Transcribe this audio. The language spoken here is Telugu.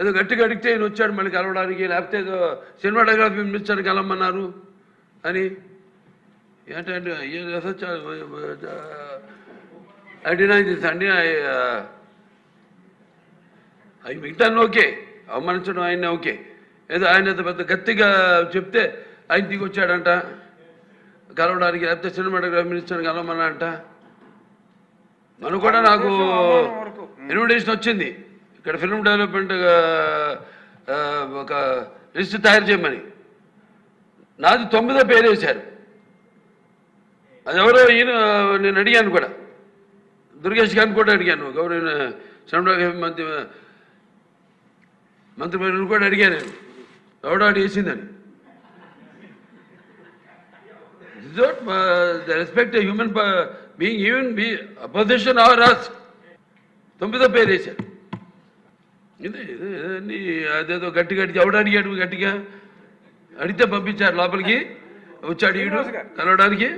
ఏదో గట్టిగా అడిగితే ఈయన వచ్చాడు మళ్ళీ కలవడానికి లేకపోతే ఏదో సినిమాటోగ్రఫీ పిలిపించాడు కలవమన్నారు అని. ఏంటంటే అడినా దిస్ అండి. అవి మిగతా ఓకే అవమానించడం ఆయన ఓకే. ఏదో ఆయన పెద్ద గట్టిగా చెప్తే ఆయన దిగి వచ్చాడంట. కలవడానికి లేకపోతే సినిమాటోగ్రఫీ మినిస్టర్ కలవమన్నా అంట మనం కూడా నాకు ఇన్విటేషన్ వచ్చింది. ఇక్కడ ఫిల్మ్ డెవలప్మెంట్ ఒక లిస్ట్ తయారు చేయమని. నాది తొమ్మిదో పేరు వేశారు. అది ఎవరో ఈయన నేను అడిగాను కూడా. దుర్గేష్ గారిని కూడా అడిగాను. గౌరవ సినిమాటోగ్రఫీ మంత్రి మంత్రి కూడా అడిగాను. నేను ఎవడో అడిగేసిందని the respect human being even be opposition or Ross తొమ్మిదో పేరు వేశారు. ఇదే ఇదే అదేదో గట్టి గట్టి ఎవడు అడిగాడు గట్టిగా? అడిగితే పంపించారు లోపలికి వచ్చాడు ఈడు కలవడానికి.